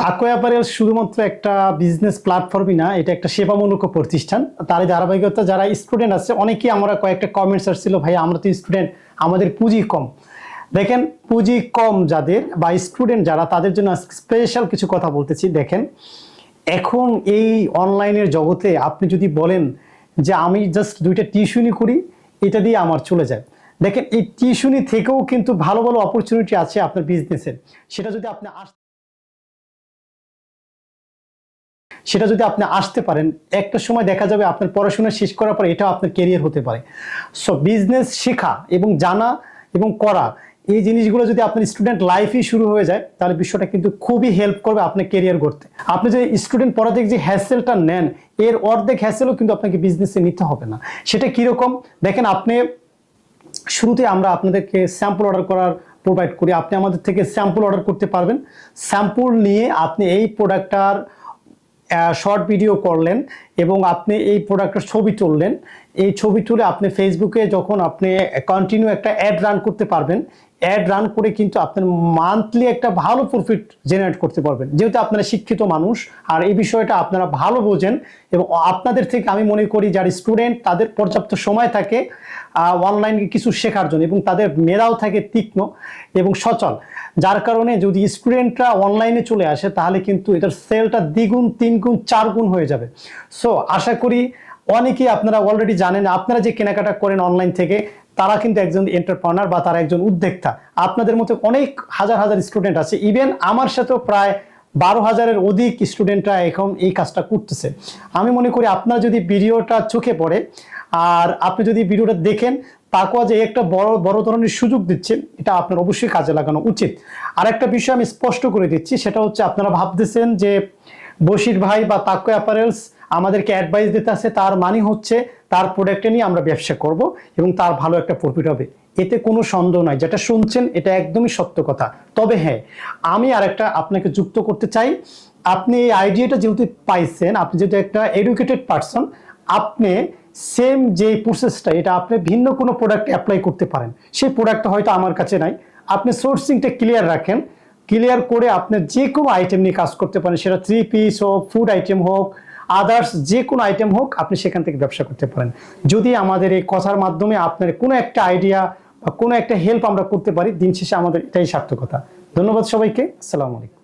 তাকো অ্যাপারেল শুধুমাত্র একটা বিজনেস প্ল্যাটফর্মই না, এটা একটা সেবামূলক প্রতিষ্ঠান। তার ধারাবাহিকতা যারা স্টুডেন্ট আছে, অনেকেই আমরা কয়েকটা কমেন্টস আসছিল, ভাই, আমরা তো স্টুডেন্ট আমাদের পুঁজি কম। দেখেন, পুঁজি কম যাদের বা স্টুডেন্ট যারা, তাদের জন্য স্পেশাল কিছু কথা বলতেছি। দেখেন, এখন এই অনলাইনের জগতে আপনি যদি বলেন যে, আমি জাস্ট দুইটা টিউশনই করি, এটা দিয়ে আমার চলে যায়। দেখেন, এই টিউশনি থেকেও কিন্তু ভালো ভালো অপরচুনিটি আছে আপনার বিজনেসের সেটা যদি আপনি আস সেটা যদি আপনি আসতে পারেন, একটা সময় দেখা যাবে আপনার পড়াশোনা শেষ করার পর এটাও আপনার কেরিয়ার হতে পারে। সো বিজনেস শেখা এবং জানা এবং করা, এই জিনিসগুলো যদি আপনার স্টুডেন্ট লাইফেই শুরু হয়ে যায়, তাহলে বিষয়টা কিন্তু খুবই হেল্প করবে আপনার কেরিয়ার করতে আপনি যে স্টুডেন্ট পড়া থেকে যে হ্যাসেলটা নেন, এর অর্ধেক হ্যাসেলও কিন্তু আপনাকে বিজনেসে নিতে হবে না। সেটা কীরকম? দেখেন, আপনি শুরুতে আমরা আপনাদেরকে স্যাম্পল অর্ডার করার প্রোভাইড করি। আপনি আমাদের থেকে স্যাম্পল অর্ডার করতে পারবেন। স্যাম্পল নিয়ে আপনি এই প্রোডাক্টটার শর্ট ভিডিও করলেন এবং আপনি এই প্রোডাক্টের ছবি তুললেন এই ছবি তুলে আপনি ফেসবুকে যখন আপনি কন্টিনিউ একটা অ্যাড রান করতে পারবেন অ্যাড রান করে কিন্তু আপনার মান্থলি একটা ভালো প্রফিট জেনারেট করতে পারবেন। যেহেতু আপনারা শিক্ষিত মানুষ, আর এই বিষয়টা আপনারা ভালো বোঝেন এবং আপনাদের থেকে আমি মনে করি যারা স্টুডেন্ট তাদের পর্যাপ্ত সময় থাকে অনলাইনে কিছু শেখার জন্য এবং তাদের মেধাও থাকে তীক্ষ্ণ এবং সচল। যার কারণে যদি স্টুডেন্টরা অনলাইনে চলে আসে, তাহলে কিন্তু এটার সেলটা দ্বিগুণ তিন গুণ চার গুণ হয়ে যাবে। সো আশা করি অনেকেই আপনারা অলরেডি জানেন, আপনারা যে কেনাকাটা করেন অনলাইন থেকে, তারা কিন্তু একজন এন্টারপ্রনার বা তারা একজন উদ্যোক্তা। আপনাদের মধ্যে অনেক হাজার হাজার স্টুডেন্ট আছে। ইভেন আমার সাথেও প্রায় বারো হাজারের অধিক স্টুডেন্টরা এখন এই কাজটা করতেছে। আমি মনে করি আপনার যদি ভিডিওটা চোখে পড়ে, আর আপনি যদি ভিডিওটা দেখেন, তাকুয়া যে একটা বড় বড় ধরনের সুযোগ দিচ্ছে, এটা আপনার অবশ্যই কাজে লাগানো উচিত। আর একটা বিষয় আমি স্পষ্ট করে দিচ্ছি, সেটা হচ্ছে আপনারা ভাবতেছেন যে বশির ভাই বা তাকুয়া অ্যাপারেলস আমাদেরকে অ্যাডভাইস দিতে আছে, তার মানে হচ্ছে তার প্রোডাক্টে নিয়ে আমরা ব্যবসা করব এবং তার ভালো একটা প্রফিট হবে। এতে কোনো সন্দেহ নাই। যেটা শুনছেন, এটা একদমই সত্য কথা। তবে হ্যাঁ আমি আরেকটা আপনাকে যুক্ত করতে চাই। আপনি এই আইডিয়াটা যেহেতু পাইছেন, আপনি যেহেতু একটা এডুকেটেড পারসন আপনি সেম যে প্রসেসটা এটা আপনি ভিন্ন কোনো প্রোডাক্ট অ্যাপ্লাই করতে পারেন। সেই প্রোডাক্টটা হয়তো আমার কাছে নাই। আপনি সোর্সিংটা ক্লিয়ার রাখেন। ক্লিয়ার করে আপনি যে কোনো আইটেম নিয়ে কাজ করতে পারেন। সেটা থ্রি পিস হোক ফুড আইটেম হোক আদার্স যে কোনো আইটেম হোক, আপনি সেখান থেকে ব্যবসা করতে পারেন। যদি আমাদের এই কথার মাধ্যমে আপনার কোনো একটা আইডিয়া বা কোনো একটা হেল্প আমরা করতে পারি, দিন শেষে আমাদের এটাই সার্থকতা। ধন্যবাদ সবাইকে। আসসালামু আলাইকুম।